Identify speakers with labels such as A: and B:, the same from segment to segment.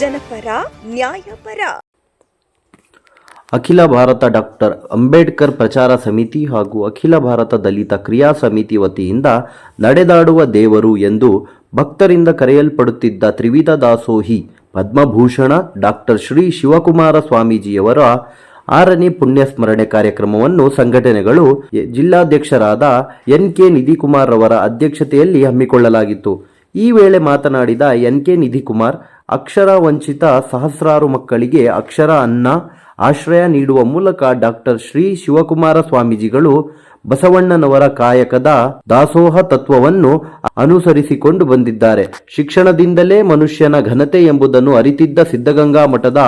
A: ನ್ಯಾಯಪರ.
B: ಅಖಿಲ ಭಾರತ ಡಾಕ್ಟರ್ ಅಂಬೇಡ್ಕರ್ ಪ್ರಚಾರ ಸಮಿತಿ ಹಾಗೂ ಅಖಿಲ ಭಾರತ ದಲಿತ ಕ್ರಿಯಾ ಸಮಿತಿ ವತಿಯಿಂದ ನಡೆದಾಡುವ ದೇವರು ಎಂದು ಭಕ್ತರಿಂದ ಕರೆಯಲ್ಪಡುತ್ತಿದ್ದ ತ್ರಿವಿಧ ದಾಸೋಹಿ ಪದ್ಮಭೂಷಣ ಡಾಕ್ಟರ್ ಶ್ರೀ ಶಿವಕುಮಾರ ಸ್ವಾಮೀಜಿಯವರ ಆರನೇ ಪುಣ್ಯ ಸ್ಮರಣೆ ಕಾರ್ಯಕ್ರಮವನ್ನು ಸಂಘಟನೆಗಳು ಜಿಲ್ಲಾಧ್ಯಕ್ಷರಾದ ಎನ್ ಕೆ ನಿಧಿಕುಮಾರ್ ಅವರ ಅಧ್ಯಕ್ಷತೆಯಲ್ಲಿ ಹಮ್ಮಿಕೊಳ್ಳಲಾಗಿತ್ತು. ಈ ವೇಳೆ ಮಾತನಾಡಿದ ಎನ್ ಕೆ ನಿಧಿಕುಮಾರ್ ಅಕ್ಷರ ವಂಚಿತ ಸಹಸ್ರಾರು ಮಕ್ಕಳಿಗೆ ಅಕ್ಷರ ಅನ್ನ ಆಶ್ರಯ ನೀಡುವ ಮೂಲಕ ಡಾಕ್ಟರ್ ಶ್ರೀ ಶಿವಕುಮಾರ ಸ್ವಾಮೀಜಿಗಳು ಬಸವಣ್ಣನವರ ಕಾಯಕದ ದಾಸೋಹ ತತ್ವವನ್ನು ಅನುಸರಿಸಿಕೊಂಡು ಬಂದಿದ್ದಾರೆ. ಶಿಕ್ಷಣದಿಂದಲೇ ಮನುಷ್ಯನ ಘನತೆ ಎಂಬುದನ್ನು ಅರಿತಿದ್ದ ಸಿದ್ಧಗಂಗಾ ಮಠದ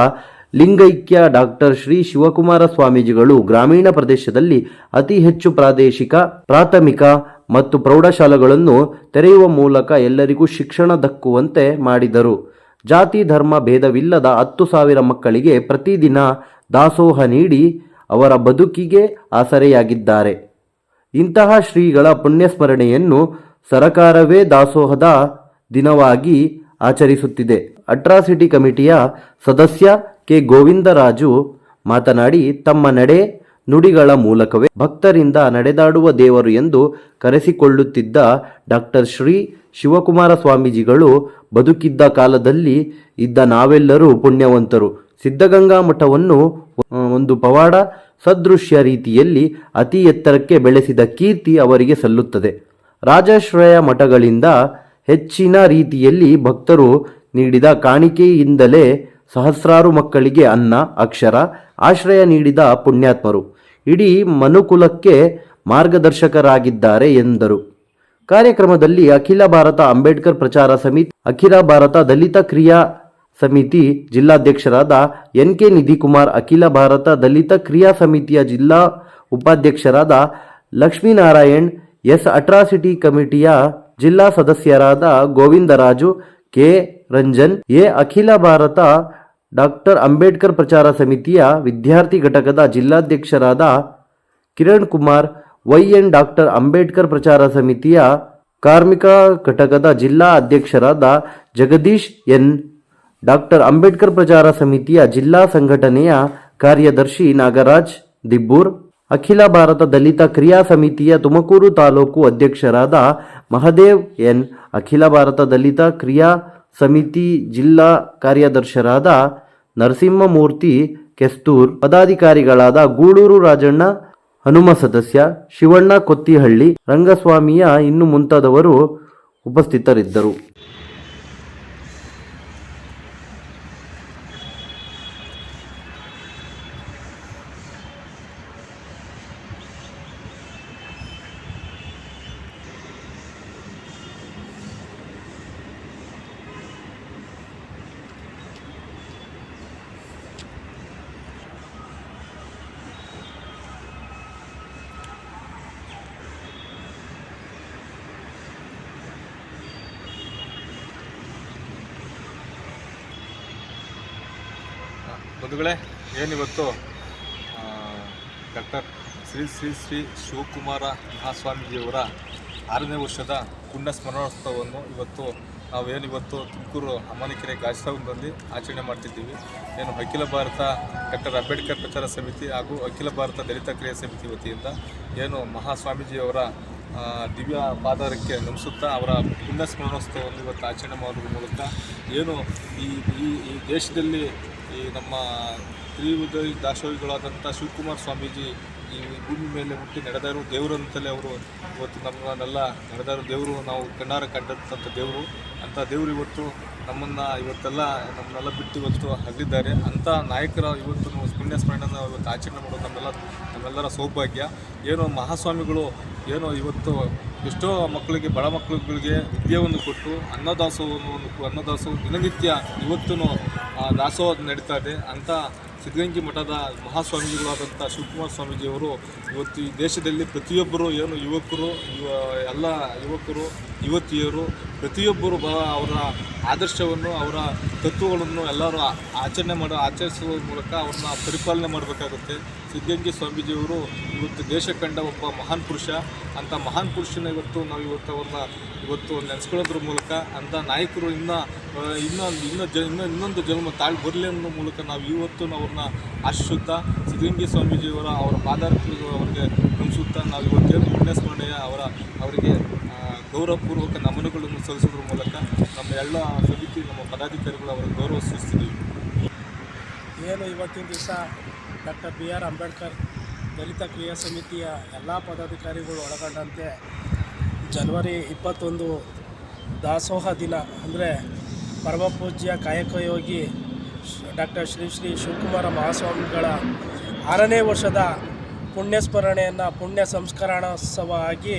B: ಲಿಂಗೈಕ್ಯ ಡಾಕ್ಟರ್ ಶ್ರೀ ಶಿವಕುಮಾರ ಸ್ವಾಮೀಜಿಗಳು ಗ್ರಾಮೀಣ ಪ್ರದೇಶದಲ್ಲಿ ಅತಿ ಹೆಚ್ಚು ಪ್ರಾದೇಶಿಕ, ಪ್ರಾಥಮಿಕ ಮತ್ತು ಪ್ರೌಢಶಾಲೆಗಳನ್ನು ತೆರೆಯುವ ಮೂಲಕ ಎಲ್ಲರಿಗೂ ಶಿಕ್ಷಣ ದಕ್ಕುವಂತೆ ಮಾಡಿದರು. ಜಾತಿ, ಧರ್ಮ, ಭೇದವಿಲ್ಲದ ಹತ್ತು ಸಾವಿರ ಮಕ್ಕಳಿಗೆ ಪ್ರತಿದಿನ ದಾಸೋಹ ನೀಡಿ ಅವರ ಬದುಕಿಗೆ ಆಸರೆಯಾಗಿದ್ದಾರೆ. ಇಂತಹ ಶ್ರೀಗಳ ಪುಣ್ಯಸ್ಮರಣೆಯನ್ನು ಸರಕಾರವೇ ದಾಸೋಹದ ದಿನವಾಗಿ ಆಚರಿಸುತ್ತಿದೆ. ಅಟ್ರಾಸಿಟಿ ಕಮಿಟಿಯ ಸದಸ್ಯ ಕೆ. ಗೋವಿಂದರಾಜು ಮಾತನಾಡಿ, ತಮ್ಮ ನಡೆ ನುಡಿಗಳ ಮೂಲಕವೇ ಭಕ್ತರಿಂದ ನಡೆದಾಡುವ ದೇವರು ಎಂದು ಕರೆಸಿಕೊಳ್ಳುತ್ತಿದ್ದ ಡಾಕ್ಟರ್ ಶ್ರೀ ಶಿವಕುಮಾರ ಸ್ವಾಮೀಜಿಗಳು ಬದುಕಿದ್ದ ಕಾಲದಲ್ಲಿ ಇದ್ದ ನಾವೆಲ್ಲರೂ ಪುಣ್ಯವಂತರು. ಸಿದ್ಧಗಂಗಾ ಮಠವನ್ನು ಒಂದು ಪವಾಡ ಸದೃಶ್ಯ ರೀತಿಯಲ್ಲಿ ಅತಿ ಎತ್ತರಕ್ಕೆ ಬೆಳೆಸಿದ ಕೀರ್ತಿ ಅವರಿಗೆ ಸಲ್ಲುತ್ತದೆ. ರಾಜಾಶ್ರಯ ಮಠಗಳಿಂದ ಹೆಚ್ಚಿನ ರೀತಿಯಲ್ಲಿ ಭಕ್ತರು ನೀಡಿದ ಕಾಣಿಕೆಯಿಂದಲೇ ಸಹಸ್ರಾರು ಮಕ್ಕಳಿಗೆ ಅನ್ನ, ಅಕ್ಷರ, ಆಶ್ರಯ ನೀಡಿದ ಪುಣ್ಯಾತ್ಮರು. ಇಡೀ ಮನುಕುಲಕ್ಕೆ ಮಾರ್ಗದರ್ಶಕರಾಗಿದ್ದಾರೆ ಎಂದರು. ಕಾರ್ಯಕ್ರಮದಲ್ಲಿ ಅಖಿಲ ಭಾರತ ಅಂಬೇಡ್ಕರ್ ಪ್ರಚಾರ ಸಮಿತಿ, ಅಖಿಲ ಭಾರತ ದಲಿತ ಕ್ರಿಯಾ ಸಮಿತಿ ಜಿಲ್ಲಾಧ್ಯಕ್ಷರಾದ ಎನ್ ಕೆ ನಿಧಿ ಕುಮಾರ್ ಅಖಿಲ ಭಾರತ ದಲಿತ ಕ್ರಿಯಾ ಸಮಿತಿಯ ಜಿಲ್ಲಾ ಉಪಾಧ್ಯಕ್ಷರಾದ ಲಕ್ಷ್ಮೀನಾರಾಯಣ್, ಎಸ್ ಅಟ್ರಾಸಿಟಿ ಕಮಿಟಿಯ ಜಿಲ್ಲಾ ಸದಸ್ಯರಾದ ಗೋವಿಂದರಾಜು, ಕೆ ರಂಜನ್, ಎ ಅಖಿಲ ಭಾರತ ಡಾಕ್ಟರ್ ಅಂಬೇಡ್ಕರ್ ಪ್ರಚಾರ ಸಮಿತಿಯ ವಿದ್ಯಾರ್ಥಿ ಘಟಕದ ಜಿಲ್ಲಾಧ್ಯಕ್ಷರಾದ ಕಿರಣ್ ಕುಮಾರ್ ವೈಎನ್ ಡಾಕ್ಟರ್ ಅಂಬೇಡ್ಕರ್ ಪ್ರಚಾರ ಸಮಿತಿಯ ಕಾರ್ಮಿಕ ಘಟಕದ ಜಿಲ್ಲಾ ಅಧ್ಯಕ್ಷರಾದ ಜಗದೀಶ್ ಎನ್. ಡಾಕ್ಟರ್ ಅಂಬೇಡ್ಕರ್ ಪ್ರಚಾರ ಸಮಿತಿಯ ಜಿಲ್ಲಾ ಸಂಘಟನೆಯ ಕಾರ್ಯದರ್ಶಿ ನಾಗರಾಜ್ ದಿಬ್ಬೂರ್, ಅಖಿಲ ಭಾರತ ದಲಿತ ಕ್ರಿಯಾ ಸಮಿತಿಯ ತುಮಕೂರು ತಾಲೂಕು ಅಧ್ಯಕ್ಷರಾದ ಮಹದೇವ್ ಎನ್. ಅಖಿಲ ಭಾರತ ದಲಿತ ಕ್ರಿಯಾ ಸಮಿತಿ ಜಿಲ್ಲಾ ಕಾರ್ಯದರ್ಶರಾದ ನರಸಿಂಹಮೂರ್ತಿ ಕೆಸ್ತೂರ್, ಪದಾಧಿಕಾರಿಗಳಾದ ಗೂಳೂರು ರಾಜಣ್ಣ ಹನುಮ ಸದಸ್ಯ ಶಿವಣ್ಣ ಕೊತ್ತಿಹಳ್ಳಿ ರಂಗಸ್ವಾಮಿಯ ಇನ್ನು ಮುಂತಾದವರು ಉಪಸ್ಥಿತರಿದ್ದರು.
C: ಬಂಧುಗಳೇ, ಏನಿವತ್ತು ಡಾಕ್ಟರ್ ಶ್ರೀ ಶ್ರೀ ಶ್ರೀ ಶಿವಕುಮಾರ ಮಹಾಸ್ವಾಮೀಜಿಯವರ ಆರನೇ ವರ್ಷದ ಪುಣ್ಯ ಸ್ಮರಣೋತ್ಸವವನ್ನು ಇವತ್ತು ನಾವು ಏನಿವತ್ತು ತುಮಕೂರು ಅಮ್ಮನಕೆರೆ ಗಾಜಸಾವನಲ್ಲಿ ಆಚರಣೆ ಮಾಡ್ತಿದ್ದೀವಿ. ಏನು ಅಖಿಲ ಭಾರತ ಡಾಕ್ಟರ್ ಅಂಬೇಡ್ಕರ್ ಪ್ರಚಾರ ಸಮಿತಿ ಹಾಗೂ ಅಖಿಲ ಭಾರತ ದಲಿತ ಕ್ರಿಯಾ ಸಮಿತಿ ವತಿಯಿಂದ ಏನು ಮಹಾಸ್ವಾಮೀಜಿಯವರ ದಿವ್ಯ ಪಾದಾರಕ್ಕೆ ನಮಿಸುತ್ತಾ ಅವರ ಪುಣ್ಯ ಸ್ಮರಣೋತ್ಸವವನ್ನು ಇವತ್ತು ಆಚರಣೆ ಮಾಡುವ ಮೂಲಕ ಏನು ಈ ಈ ದೇಶದಲ್ಲಿ ನಮ್ಮ ತ್ರಿವಿಧ ದಾಸೋಹಿಗಳಾದಂಥ ಶಿವಕುಮಾರ್ ಸ್ವಾಮೀಜಿ ಈ ಭೂಮಿ ಮೇಲೆ ಹುಟ್ಟಿ ನಡೆದಾರು ದೇವರು ಅಂತಲೇ ಅವರು ಇವತ್ತು ನಮ್ಮನ್ನೆಲ್ಲ ನಡೆದಾರು ದೇವರು, ನಾವು ಕಣ್ಣಾರ ಕಂಡಂಥ ದೇವರು. ಅಂಥ ದೇವರು ಇವತ್ತು ನಮ್ಮನ್ನು ಇವತ್ತೆಲ್ಲ ನಮ್ಮನ್ನೆಲ್ಲ ಬಿಟ್ಟು ಇವತ್ತು ಅಗಲಿದ್ದಾರೆ. ಅಂಥ ನಾಯಕರ ಇವತ್ತು ನಾವು ಪುಣ್ಯ ಸ್ಮರಣೆಯನ್ನು ಇವತ್ತು ಆಚರಣೆ ಮಾಡೋದು ನಮ್ಮೆಲ್ಲ, ನಮ್ಮೆಲ್ಲರ ಸೌಭಾಗ್ಯ. ಏನೋ ಮಹಾಸ್ವಾಮಿಗಳು ಏನೋ ಇವತ್ತು ಎಷ್ಟೋ ಮಕ್ಕಳಿಗೆ, ಬಡ ಮಕ್ಕಳುಗಳಿಗೆ ವಿದ್ಯೆಯನ್ನು ಕೊಟ್ಟು ಅನ್ನದಾಸವನ್ನು ಅನ್ನದಾಸವು ದಿನನಿತ್ಯ ಇವತ್ತೂ ದಾಸೋಹ ನಡೀತಾ ಇದೆ. ಅಂಥ ಸಿದ್ಧಗಂಗಿ ಮಠದ ಮಹಾಸ್ವಾಮೀಜಿಗಳಾದಂಥ ಶಿವಕುಮಾರ ಸ್ವಾಮೀಜಿಯವರು ಇವತ್ತು ಈ ದೇಶದಲ್ಲಿ ಪ್ರತಿಯೊಬ್ಬರು ಏನು ಯುವಕರು, ಯುವ, ಎಲ್ಲ ಯುವಕರು, ಯುವತಿಯರು ಪ್ರತಿಯೊಬ್ಬರು ಬ ಅವರ ಆದರ್ಶವನ್ನು, ಅವರ ತತ್ವಗಳನ್ನು ಎಲ್ಲರೂ ಆಚರಣೆ ಮಾಡೋ, ಆಚರಿಸುವ ಮೂಲಕ ಅವ್ರನ್ನ ಪರಿಪಾಲನೆ ಮಾಡಬೇಕಾಗುತ್ತೆ. ಸಿದ್ಧಗಂಗೆ ಸ್ವಾಮೀಜಿಯವರು ಇವತ್ತು ದೇಶ ಕಂಡ ಒಬ್ಬ ಮಹಾನ್ ಪುರುಷ. ಅಂಥ ಮಹಾನ್ ಪುರುಷನ ಇವತ್ತು ನಾವು ಇವತ್ತು ಅವ್ರನ್ನ ಇವತ್ತು ನೆನೆಸ್ಕೊಳ್ಳೋದ್ರ ಮೂಲಕ ಅಂಥ ನಾಯಕರು ಇನ್ನೂ ಇನ್ನೊಂದು ಇನ್ನೂ ಜ ಇನ್ನೂ ಇನ್ನೊಂದು ಜನ್ಮ ತಾಳಿ ಬರಲಿ ಅನ್ನೋ ಮೂಲಕ ನಾವು ಇವತ್ತು ಅವ್ರನ್ನ ಆಶಿಸುತ್ತಾ ಸಿದ್ಧಗಂಗೆ ಸ್ವಾಮೀಜಿಯವರ ಅವರ ಪಾದಾರ್ಥ ಅವರಿಗೆ ನಮಿಸುತ್ತಾ ನಾವು ಇವತ್ತೇನು ಪುಣ್ಯಸ್ಮರಣೆಯ ಅವರ ಅವರಿಗೆ ಗೌರವಪೂರ್ವಕ ನಮನಗಳನ್ನು ಸಲ್ಲಿಸೋದ್ರ ಮೂಲಕ ನಮ್ಮ ಎಲ್ಲ ಸಮಿತಿ, ನಮ್ಮ ಪದಾಧಿಕಾರಿಗಳು ಅವರ ಗೌರವ ಸೂಚಿಸಿದ್ದೀವಿ
A: ಏನು ಇವತ್ತಿನ ದಿವಸ doctor B R Ambedkar Dalit Kriya ಸಮಿತಿಯ ಎಲ್ಲ ಪದಾಧಿಕಾರಿಗಳು ಒಳಗೊಂಡಂತೆ ಜನವರಿ ಇಪ್ಪತ್ತೊಂದು ದಾಸೋಹ ದಿನ, ಅಂದರೆ ಪರಮಪೂಜ್ಯ ಕಾಯಕಯೋಗಿ ಡಾಕ್ಟರ್ ಶ್ರೀ ಶ್ರೀ ಶಿವಕುಮಾರ ಮಹಾಸ್ವಾಮಿಗಳ ಆರನೇ ವರ್ಷದ ಪುಣ್ಯಸ್ಮರಣೆಯನ್ನು ಪುಣ್ಯ ಸಂಸ್ಕರಣೋತ್ಸವ ಆಗಿ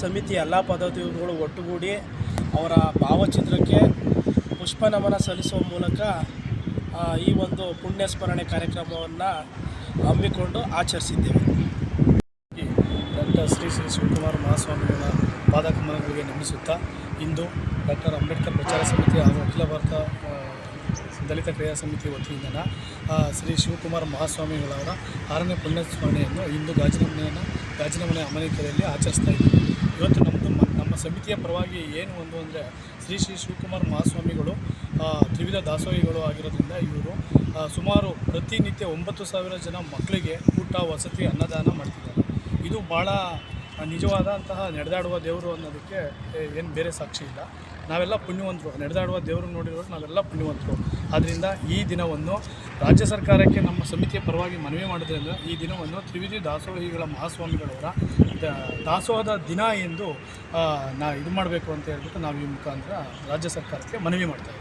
A: ಸಮಿತಿ ಎಲ್ಲ ಪದಾಧಿಕಾರಿಗಳು ಒಟ್ಟುಗೂಡಿ ಅವರ ಭಾವಚಿತ್ರಕ್ಕೆ ಪುಷ್ಪ ನಮನ ಸಲ್ಲಿಸುವ ಮೂಲಕ ಈ ಒಂದು ಪುಣ್ಯ ಸ್ಮರಣೆ ಕಾರ್ಯಕ್ರಮವನ್ನು ಹಮ್ಮಿಕೊಂಡು ಆಚರಿಸಿದ್ದೇವೆ.
D: ಡಾಕ್ಟರ್ ಶ್ರೀ ಶ್ರೀ ಶಿವಕುಮಾರ ಮಹಾಸ್ವಾಮಿಗಳ ಪಾದಕಮನಗಳಿಗೆ ನಮಿಸುತ್ತಾ, ಇಂದು ಡಾಕ್ಟರ್ ಅಂಬೇಡ್ಕರ್ ಪ್ರಚಾರ ಸಮಿತಿ ಹಾಗೂ ಅಖಿಲ ಭಾರತ ದಲಿತ ಕ್ರಿಯಾ ಸಮಿತಿ ವತಿಯಿಂದ ಶ್ರೀ ಶಿವಕುಮಾರ ಮಹಾಸ್ವಾಮಿಗಳವರ ಆರನೇ ಪುಣ್ಯಸ್ಮರಣೆಯನ್ನು ಇಂದು ಗಾಜಿನ ಮನೆಯನ್ನು, ಗಾಜಿನ ಮನೆ ಆಚರಿಸ್ತಾ ಇದ್ದೀವಿ. ಇವತ್ತು ನಮ್ಮದು ನಮ್ಮ ಸಮಿತಿಯ ಪರವಾಗಿ ಏನು ಒಂದು ಅಂದರೆ ಶ್ರೀ ಶ್ರೀ ಶಿವಕುಮಾರ್ ಮಹಾಸ್ವಾಮಿಗಳು ತ್ರಿವಿಧ ದಾಸೋಹಿಗಳು ಆಗಿರೋದ್ರಿಂದ ಇವರು ಸುಮಾರು ಪ್ರತಿನಿತ್ಯ ಒಂಬತ್ತು ಸಾವಿರ ಜನ ಮಕ್ಕಳಿಗೆ ಊಟ, ವಸತಿ, ಅನ್ನದಾನ ಮಾಡ್ತಿದ್ದಾರೆ. ಇದು ಭಾಳ ನಿಜವಾದಂತಹ ನಡೆದಾಡುವ ದೇವರು ಅನ್ನೋದಕ್ಕೆ ಏನು ಬೇರೆ ಸಾಕ್ಷಿ ಇಲ್ಲ. ನಾವೆಲ್ಲ ಪುಣ್ಯವಂತರು, ನಡೆದಾಡುವ ದೇವರು ನೋಡಿರೋರು ನಾವೆಲ್ಲ ಪುಣ್ಯವಂತರು. ಆದ್ದರಿಂದ ಈ ದಿನವನ್ನು ರಾಜ್ಯ ಸರ್ಕಾರಕ್ಕೆ ನಮ್ಮ ಸಮಿತಿಯ ಪರವಾಗಿ ಮನವಿ ಮಾಡೋದ್ರಿಂದ ಈ ದಿನವನ್ನು ತ್ರಿವಿಧಿ ದಾಸೋಹಿಗಳ ಮಹಾಸ್ವಾಮಿಗಳವರ ದಾಸೋಹದ ದಿನ ಎಂದು ನಾ ಇದು ಮಾಡಬೇಕು ಅಂತ ಹೇಳ್ಬಿಟ್ಟು ನಾವು ಈ ಮುಖಾಂತರ ರಾಜ್ಯ ಸರ್ಕಾರಕ್ಕೆ ಮನವಿ ಮಾಡ್ತಾ